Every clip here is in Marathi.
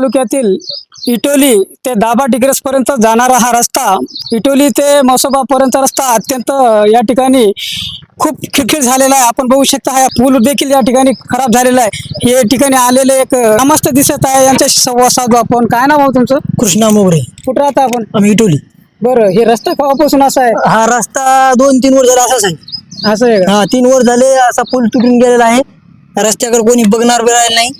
तालुक्यातील इटोली ते दाबा डिग्रस पर्यंत जाणारा हा रस्ता इटोली ते म्हसोबापर्यंत रस्ता अत्यंत या ठिकाणी खूप खिळखिळ झालेला आहे. आपण बघू शकता हा पूल देखील या ठिकाणी खराब झालेला आहे. हे ठिकाणी आलेले एक ग्रामस्थ दिसत आहे. यांच्याशी संवाद साधू आपण. काय नाव आहे तुमचं? कृष्णा मोगरे. कुठं राहता आपण? आम्ही इटोली. बरं हे रस्ता केव्हापासून असा आहे? हा रस्ता दोन तीन वर झाला असाच आहे. असं आहे हा तीन वर झाले असा पूल तुटून गेलेला आहे. रस्त्याकडे कोणी बघणार बिरायला नाही.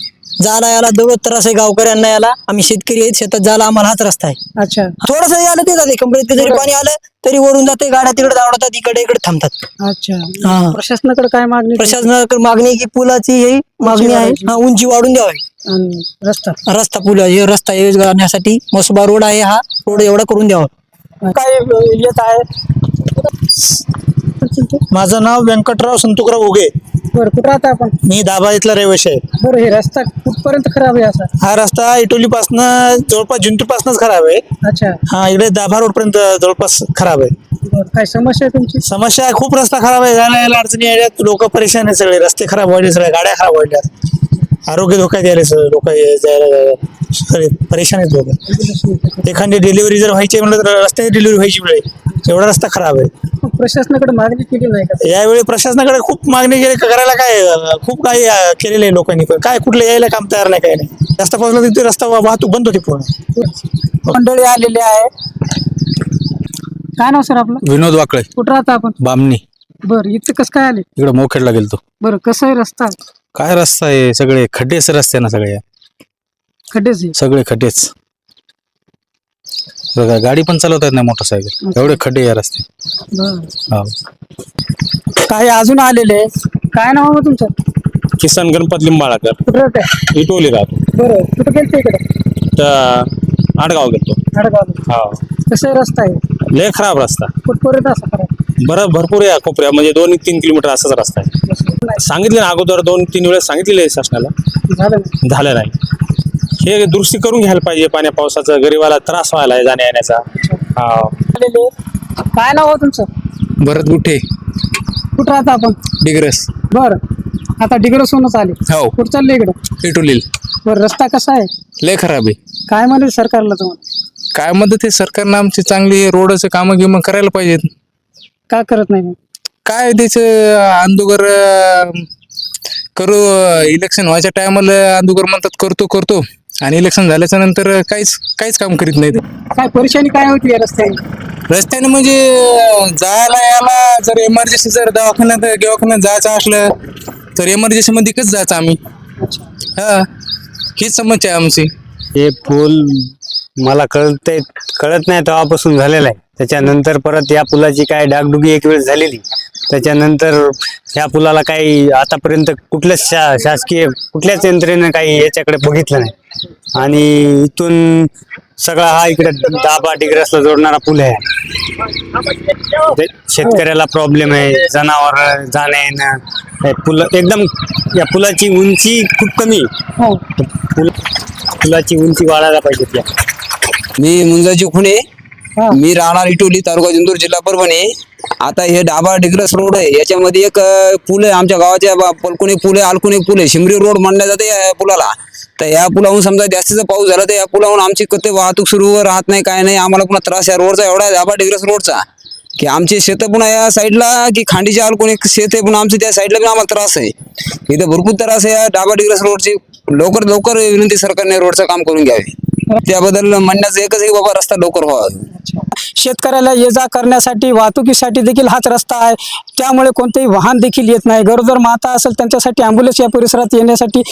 जायला याला दौडत त्रास आहे गावकऱ्यांना याला. आम्ही शेतकरी आहेत शेतात जायला आम्हाला हाच रस्ता आहे. अच्छा. थोडस आलं ते जाते. कंपनीत जरी पाणी आलं तरी ओढून जाते गाड्या तिकडे धावतात इकडे इकडे थांबतात. अच्छा. हा. प्रशासनाकडे काय मागणी? प्रशासनाकडे मागणी आहे की पुलाची ही मागणी आहे. हा उंची वाढून द्यावी. आणि रस्ता? रस्ता पुल हे रस्ता हे करण्यासाठी मसोबा रोड आहे हा. रोड एवढा करून द्यावा. काय येत आहे? माझं नाव व्यंकटराव संतुकराव उगे. बरं कुठं राहता आपण? मी दाबा इथला रहिवाशी आहे. बरं हे रस्ता कुठपर्यंत खराब आहे असा? हा रस्ता इटोली पासनं जवळपास जिंतूर पासूनच खराब आहे. अच्छा. हा इकडे दाभा रोड पर्यंत जवळपास खराब आहे. बरं काय समस्या आहे तुमची? समस्या आहे, खूप रस्ता खराब आहे. जायला यायला अडचणी यायल्यात लोक परेशान आहे सगळे. रस्ते खराब व्हायले सगळे गाड्या खराब व्हायल्यात आरोग्य धोक्यात यायले सगळे लोक जायला जायला. सगळे परेशान आहेत लोक. एखादी डिलिव्हरी जर व्हायची म्हणलं तर रस्त्याने डिलिव्हरी व्हायची वेळ आहे. एवढा रस्ता खराब आहे. प्रशासनाकडे मागणी केली नाही का? यावेळी प्रशासनाकडे खूप मागणी केली करायला काय अं, खूप काही अं, केलेलं आहे लोकांनी पण. काय कुठलं यायला काम तयार नाही काय नाही. रस्ता पासला तिथे रस्ता वा- वाहतूक बंद होती पूर्ण. मंडळी आलेली आहे. काय नाव सर आपलं? विनोद वाकळे. कुठं राहता आपण? बामणी. बरं इथं कसं काय आले? इकडे मोखेडला गेलतो. बरं कसं आहे रस्ता? काय रस्ता आहे? सगळे खड्डेच रस्ते ना सगळे. खड्डेच आहे. सगळे खड्डेच. बघा, गाडी पण चालवता येत नाही मोटरसायकल. एवढे खड्डे या रस्ते. हो. काही अजून आलेले काय नाव आहे तुमचं? किसन गणपत लिंबाळकर. कुठं इटोली राहतो. बरं. कुठं गेलते इकडे? तर आडगाव गेलो हडगाव हा. कसं रस्ता आहे लय खराब रस्ता. कुठपर्यंत असा खराब? बरं भरपूर या कोपऱ्या. म्हणजे दोन तीन किलोमीटर असाच रस्ता आहे. सांगितले ना अगोदर दोन तीन वेळेस सांगितलेले आहे शासनाला. झालं नाही. झालं नाही. हे दुरुस्ती करून घ्यायला पाहिजे पाण्या पावसाचं गरीबाला त्रास व्हायला आहे जाण्या येण्याचा हा. आलेले. काय नाव आहे तुमचं? भरत गुठे. कुठं राहता आपण? डिग्रस. बरं. आता डिग्रसूनच आले. हो. कुठं चालले इकडं? इटोलील बरं रस्ता कसा आहे? लय खराब आहे. काय म्हणे सरकारला तुम्हाला? काय मदत आहे सरकारनं आमची चांगली रोडचं कामं गिमं करायला पाहिजेत. का करत नाही मग? काय त्याचं अंदुगर अं, करू इलेक्शन व्हायच्या टायमाला अंदुगर म्हणतात करतो करतो. आणि इलेक्शन झाल्याच्यानंतर काहीच काहीच काम करीत नाहीत. काय परेशानी काय होती या रस्त्याने? रस्त्याने म्हणजे जायला यायला जर इमर्जन्सी जर दवाखान्यात दवाखान्यात जायचं असलं तर इमर्जन्सी मध्ये कसं जायचं आम्ही. हा हीच समस्या आहे आमची. हे पूल मला कळत कळत नाही तेव्हापासून झालेलं आहे. त्याच्यानंतर परत या पुलाची काय डागडुगी एक वेळ झालेली. त्याच्यानंतर ह्या पुलाला काही आतापर्यंत कुठल्याच शा शासकीय कुठल्याच यंत्रणेनं काही याच्याकडे बघितलं नाही. आणि इथून सगळा हा इकडे दाबा डिग्रसला जोडणारा पूल आहे. शेतकऱ्याला प्रॉब्लेम आहे जनावर जाणं येणं. पुल एकदम या पुलाची उंची खूप कमी. हो. पुल पुलाची उंची वाढायला पाहिजे त्या. मी मुंजाजी खुणे. मी राहणार इटोली तालुका जिंतूर जिल्हा परभणी. आता हे डाबा डिग्रस रोड आहे. याच्यामध्ये एक पूल आहे. आमच्या गावाच्या बा- पलकुणी पूल आहे. आलकुणी पूल आहे. शिमरी रोड म्हणल्या जाते या पुलाला. तर या पुलाहून समजा जास्तीचा पाऊस झाला तर या पुलाहून आमची कथे वाहतूक सुरू राहत नाही काय नाही. आम्हाला पुन्हा त्रास या रोडचा एवढा डाबा डिग्रस रोडचा. की आमचे शेत पुन्हा या साईडला की खांडीच्या आलकुणी शेत आहे पुन्हा आमच्या त्या साईडला पण आम्हाला त्रास आहे. इथं भरपूर त्रास आहे या डाबा डिग्रस रोडची. लवकर लवकर विनंती सरकारने रोडचं काम करून घ्यावे. त्याबद्दल म्हणण्याचं एकच आहे बाबा रस्ता लवकर व्हावा. शेतकऱ्याला ये जा करण्यासाठी वाहतुकीसाठी देखील हाच रस्ता आहे. त्यामुळे कोणतेही वाहन देखील येत नाही. गरोदर माता असेल त्यांच्यासाठी ॲम्ब्युलन्स या परिसरात येण्यासाठी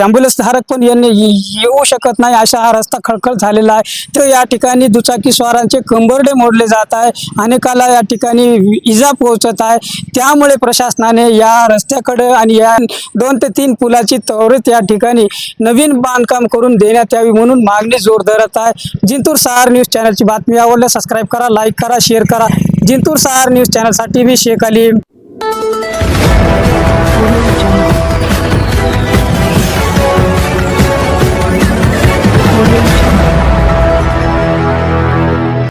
ॲम्ब्युलन्स धारक पण येणे येऊ शकत नाही अशा हा रस्ता खळखळ झालेला आहे. तर या ठिकाणी दुचाकी स्वारांचे कंबरडे मोडले जात आहे. अनेकाला या ठिकाणी इजा पोहोचत आहे. त्यामुळे प्रशासनाने या रस्त्याकडे आणि या दोन ते तीन पुलाची त्वरित या ठिकाणी नवीन बांधकाम करून देण्यात यावी म्हणून मागणी जोर धरत आहे. जिंतूर सहार न्यूज चॅनलची बातमी आवडल्यास सबस्क्राईब करा लाईक करा शेअर करा. जिंतूर सहार न्यूज चॅनलसाठी मी शेख अली